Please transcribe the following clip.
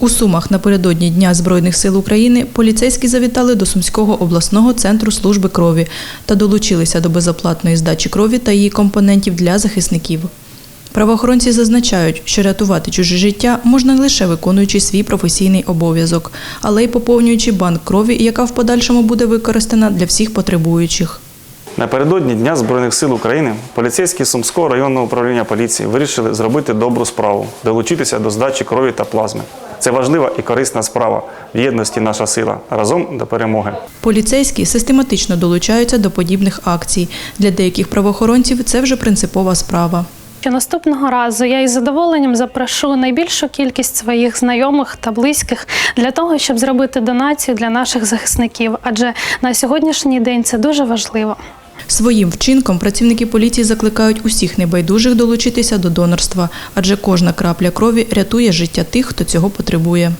У Сумах напередодні Дня Збройних сил України поліцейські завітали до Сумського обласного центру служби крові та долучилися до безоплатної здачі крові та її компонентів для захисників. Правоохоронці зазначають, що рятувати чуже життя можна лише виконуючи свій професійний обов'язок, але й поповнюючи банк крові, яка в подальшому буде використана для всіх потребуючих. Напередодні Дня Збройних сил України поліцейські Сумського районного управління поліції вирішили зробити добру справу, долучитися до здачі крові та плазми. Це важлива і корисна справа. В єдності наша сила. Разом до перемоги. Поліцейські систематично долучаються до подібних акцій. Для деяких правоохоронців це вже принципова справа. Що наступного разу я із задоволенням запрошу найбільшу кількість своїх знайомих та близьких для того, щоб зробити донацію для наших захисників, адже на сьогоднішній день це дуже важливо. Своїм вчинком працівники поліції закликають усіх небайдужих долучитися до донорства, адже кожна крапля крові рятує життя тих, хто цього потребує.